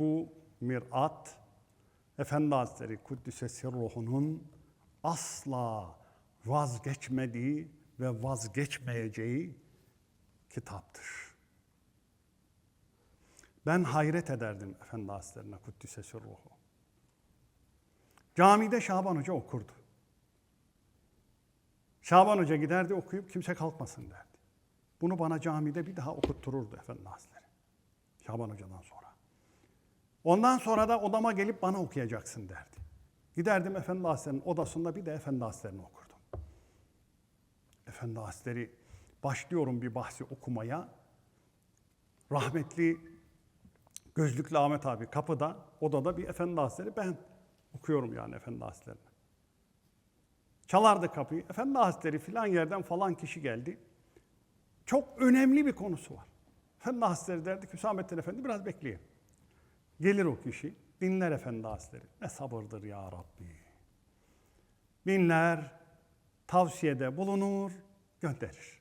bu mirat Efendi Hazretleri Kuddisesi ruhunun asla vazgeçmediği ve vazgeçmeyeceği kitaptır. Ben hayret ederdim Efendi Hazretlerine Kuddisesi ruhu. Camide Şaban Hoca okurdu. Şaban Hoca giderdi okuyup kimse kalkmasın derdi. Bunu bana camide bir daha okuttururdu Efendi Hazretleri. Şaban Hoca'dan sonra. Ondan sonra da odama gelip bana okuyacaksın derdi. Giderdim Efendi Hazretleri'nin odasında bir de Efendi Hazretleri'ni okurdum. Efendi Hazretleri başlıyorum bir bahsi okumaya. Rahmetli gözlüklü Ahmet abi kapıda, odada bir Efendi Hazretleri ben okuyorum yani Efendi Hazretleri'ne. Çalardı kapıyı. Efendi Hazretleri filan yerden falan kişi geldi. Çok önemli bir konusu var. Efendi Hazretleri derdi ki Hüsamettin Efendi biraz bekleyin. Gelir o kişi, dinler Efendi Hazretleri. Ne sabırdır ya Rabbi. Dinler, tavsiyede bulunur, gönderir.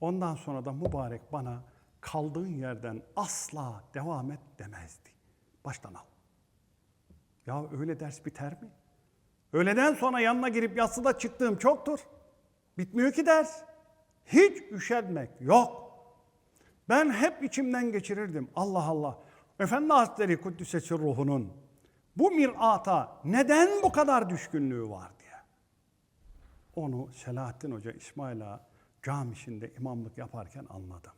Ondan sonra da mübarek bana kaldığın yerden asla devam et demezdi. Baştan al. Ya öyle ders biter mi? Öğleden sonra yanına girip yatsıda çıktığım çoktur. Bitmiyor ki ders. Hiç üşenmek yok. Ben hep içimden geçirirdim. Allah Allah. Efendi Hazretleri Kuddisesi ruhunun bu mirata neden bu kadar düşkünlüğü var diye. Onu Selahattin Hoca İsmail Ağa camisinde imamlık yaparken anladım.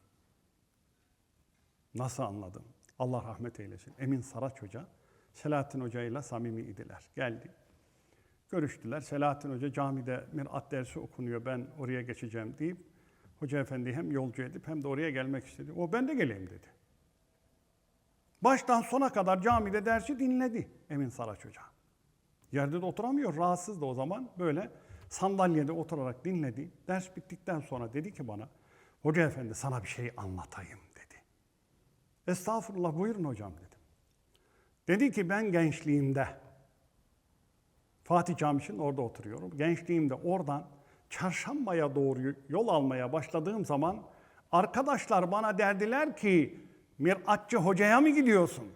Nasıl anladım? Allah rahmet eylesin. Emin Saraç Hoca Selahattin Hoca ile samimi idiler. Geldi. Görüştüler. Selahattin Hoca camide mirat dersi okunuyor. Ben oraya geçeceğim deyip Hoca Efendi hem yolcu edip hem de oraya gelmek istedi. O ben de geleyim dedi. Baştan sona kadar camide dersi dinledi Emin Saraç Hoca. Yerde de oturamıyor, rahatsız da o zaman. Böyle sandalyede oturarak dinledi. Ders bittikten sonra dedi ki bana, Hoca Efendi sana bir şey anlatayım dedi. Estağfurullah buyurun hocam dedim. Dedi ki ben gençliğimde, Fatih Camisi'nin orada oturuyorum. Gençliğimde oradan çarşambaya doğru yol almaya başladığım zaman arkadaşlar bana derdiler ki Miratçı hocaya mı gidiyorsun?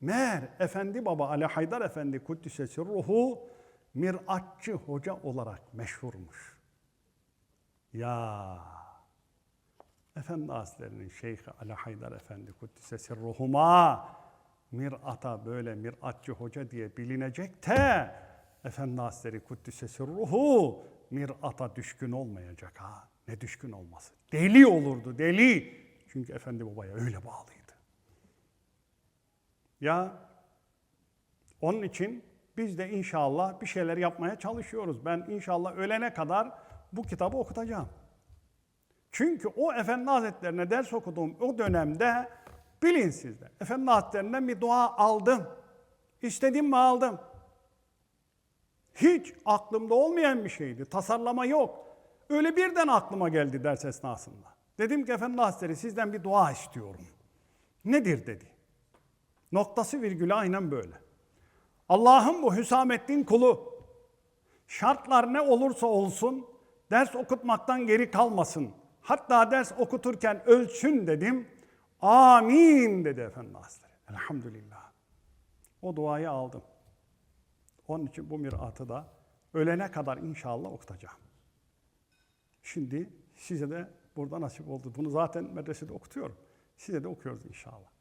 Meğer Efendi Baba Ali Haydar Efendi Kuddisesi ruhu Miratçı hoca olarak meşhurmuş. Ya Efendi Hazretleri'nin Şeyhi Ali Haydar Efendi Kuddisesi ruhuma Mirat'a böyle Miratçı hoca diye bilinecek de Efendi Hazretleri Kuddisesi ruhu Mirat'a düşkün olmayacak ha. Ne düşkün olması. Deli olurdu deli. Çünkü Efendi Baba'ya öyle bağlıydı. Ya onun için biz de inşallah bir şeyler yapmaya çalışıyoruz. Ben inşallah ölene kadar bu kitabı okutacağım. Çünkü o Efendi Hazretlerine ders okuduğum o dönemde bilin siz de. Efendi Hazretlerinden bir dua aldım. İstediğim mi aldım. Hiç aklımda olmayan bir şeydi. Tasarlama yok. Öyle birden aklıma geldi ders esnasında. Dedim ki Efendi Hazretleri sizden bir dua istiyorum. Nedir dedi. Noktası virgülü aynen böyle. Allah'ım bu Hüsamettin kulu şartlar ne olursa olsun ders okutmaktan geri kalmasın. Hatta ders okuturken ölçün dedim. Amin dedi Efendi Hazretleri. Elhamdülillah. O duayı aldım. Onun için bu miratı da ölene kadar inşallah okutacağım. Şimdi size de burada nasip oldu. Bunu zaten medresede okutuyorum. Size de okuyoruz inşallah.